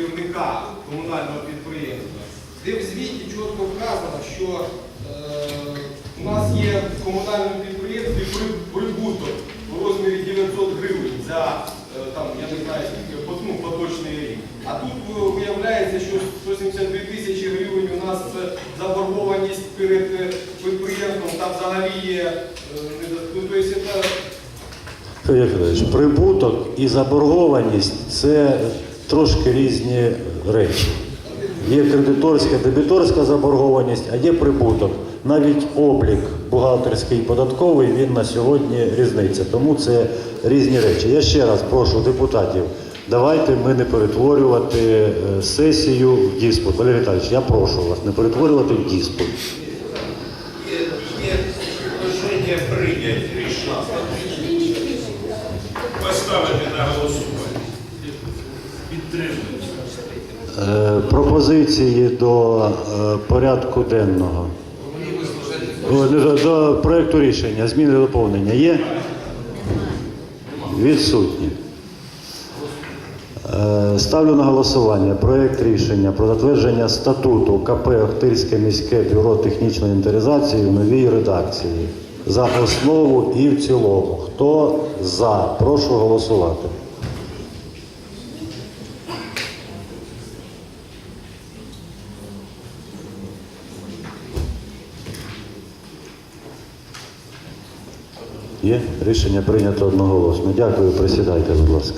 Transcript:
керівника комунального підприємства, де в звіті чітко вказано, що е, у нас є в комунальному підприємстві прибуток у розмірі 900 гривень за е, там, я не знаю, скільки ну, поточний рік. А тут е, виявляється, що 172 тисячі гривень у нас заборгованість перед підприємством, там взагалі є е, недо- ну, прибуток і заборгованість це трошки різні речі. Є кредиторська, дебіторська заборгованість, а є прибуток. Навіть облік бухгалтерський і податковий він на сьогодні різниця. Тому це різні речі. Я ще раз прошу депутатів, давайте ми не перетворювати е, сесію в диспут. Валерій Віталійович, я прошу вас не перетворювати в рішення. Поставити на голосування. Е, Пропозиції до е, порядку денного. До, проекту рішення, зміни доповнення є? Відсутні. Е, Ставлю на голосування проект рішення про затвердження статуту КП Охтирське міське бюро технічної інвентаризації в новій редакції. За основу і в цілому. Хто за? Прошу голосувати. Є рішення прийнято одноголосно. Дякую, присідайте, будь ласка.